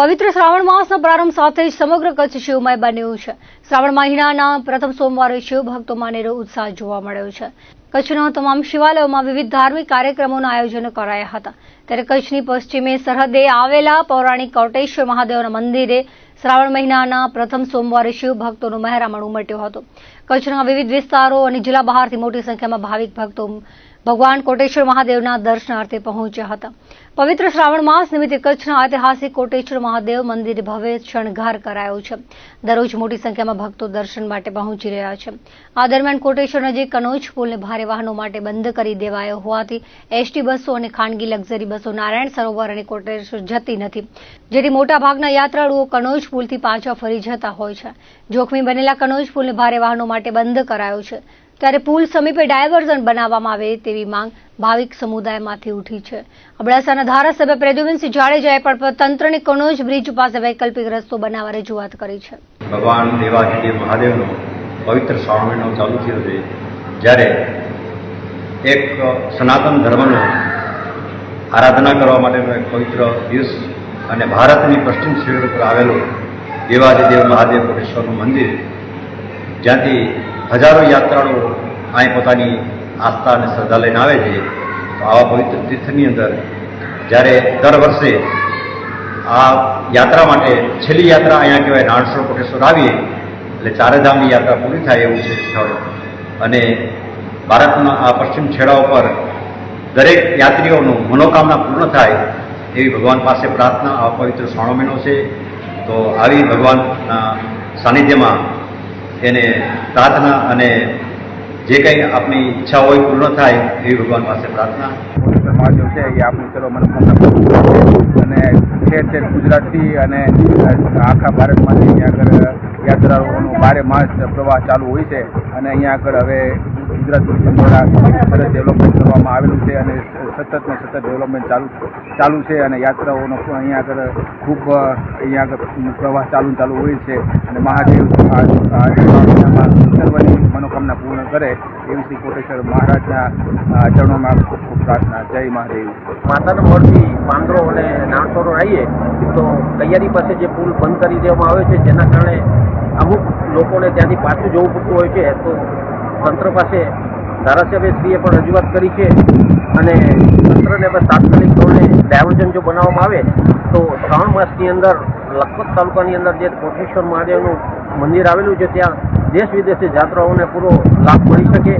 પવિત્ર શ્રાવણ માસના પ્રારંભ સાથે જ સમગ્ર કચ્છ શિવમય બન્યું છે. શ્રાવણ મહિનાના પ્રથમ સોમવારે શિવ ભક્તોમાં અનેરો ઉત્સાહ જોવા મળ્યો છે. કચ્છના તમામ શિવાલયોમાં વિવિધ ધાર્મિક કાર્યક્રમોના આયોજન કરાયા હતા. ત્યારે કચ્છની પશ્ચિમે સરહદે આવેલા પૌરાણિક કોટેશ્વર મહાદેવના મંદિરે શ્રાવણ મહિનાના પ્રથમ સોમવારે શિવ ભક્તોનું મહેરામણ ઉમટ્યો હતો. કચ્છના વિવિધ વિસ્તારો અને જિલ્લા બહારથી મોટી સંખ્યામાં ભાવિક ભક્તો ભગવાન કોટેશ્વર મહાદેવના દર્શનાર્થે પહોંચ્યા હતા. પવિત્ર શ્રાવણ માસ નિમિત્તે કચ્છના ઐતિહાસિક કોટેશ્વર મહાદેવ મંદિર ભવ્ય શણગાર કરાયો છે. દરરોજ મોટી સંખ્યામાં ભક્તો દર્શન માટે પહોંચી રહ્યા છે. આ દરમિયાન કોટેશ્વર નજીક કનોજ પુલને ભારે વાહનો માટે બંધ કરી દેવાયો હોવાથી એસટી બસો અને ખાનગી લક્ઝરી બસો નારાયણ સરોવર અને કોટેશ્વર જતી નથી. જેથી મોટાભાગના યાત્રાળુઓ કનોજ પુલથી પાછા ફરી જતા હોય છે. જોખમી બનેલા કનોજ પુલને ભારે વાહનો માટે બંધ કરાયો છે. ત્યારે પુલ સમીપે ડાયવર્ઝન બનાવવામાં આવે તેવી માંગ ભાવિક સમુદાયમાંથી ઉઠી છે. અબડાસાના ધારાસભ્ય પ્રદ્યુમનસિંહ જાડેજાએ પણ તંત્રને કનોજ બ્રિજ પાસે વૈકલ્પિક રસ્તો બનાવવા રજૂઆત કરી છે. ભગવાન દેવાધિદેવ મહાદેવનો પવિત્ર શ્રાવણ ચાલુ થયો છે, જ્યારે એક સનાતન ધર્મનો આરાધના કરવા માટેનો એક પવિત્ર દિવસ અને ભારતની પશ્ચિમ શિબિર ઉપર આવેલું દેવાદિદેવ મહાદેવ કોટેશ્વરનું મંદિર, જ્યાંથી હજારો યાત્રાળુઓ અહીં પોતાની આસ્થા અને શ્રદ્ધા લઈને આવે છે, તો આવા પવિત્ર તીર્થની અંદર જ્યારે દર વર્ષે આ યાત્રા માટે છેલ્લી યાત્રા અહીંયા કહેવાય નાણસર કોટેશ્વર આવીએ, એટલે ચારેધામની યાત્રા પૂરી થાય એવું છે સ્થળ. અને ભારતના આ પશ્ચિમ છેડા ઉપર દરેક યાત્રીઓનું મનોકામના પૂર્ણ થાય એવી ભગવાન પાસે પ્રાર્થના આ પવિત્ર શ્રાવણ મહિનો છે, તો આવી ભગવાનના સાનિધ્યમાં એને પ્રાર્થના અને જે કંઈ આપની ઈચ્છા હોય પૂર્ણ થાય એવી ભગવાન પાસે પ્રાર્થના. મહાદેવ છે એ આપણી ચલો મનોકામના અને ઠેર ઠેર ગુજરાતથી અને આખા ભારતમાંથી અહીંયા આગળ યાત્રાળુઓનો બારે માસ પ્રવાહ ચાલુ હોય છે. અને અહીંયા આગળ હવે ગુજરાત ટુરિઝમ દ્વારા સરસ ડેવલપમેન્ટ કરવામાં આવેલું છે અને સતત સતત ડેવલપમેન્ટ ચાલુ ચાલુ છે અને યાત્રાઓનો પણ અહીંયા આગળ ખૂબ અહીંયા આગળ પ્રવાહ ચાલુ ચાલુ હોય છે અને મહાદેવ સર્વની મનોકામના પૂર્ણ કરે એવી શ્રી કોટેશ્વર મહારાજના ચરણોમાં ખૂબ ખૂબ પ્રાર્થના. જય મહાદેવ. માતાના મળથી પાંદરો અને નાણસોરો આવીએ, તો તૈયારી પાસે જે પુલ બંધ કરી દેવામાં આવે છે, જેના કારણે અમુક લોકોને ત્યાંથી પાછું જવું પડતું હોય છે, તો તંત્ર પાસે ધારાસભ્યશ્રીએ પણ રજૂઆત કરી છે અને તંત્રને પણ તાત્કાલિક ધોરણે ડાયવર્ઝન જો બનાવવામાં આવે તો શ્રાવણ માસની અંદર, લખપત તાલુકાની અંદર જે કોટેશ્વર મહાદેવનું મંદિર આવેલું છે, ત્યાં દેશ વિદેશી જાત્રાઓને પૂરો લાભ મળી શકે.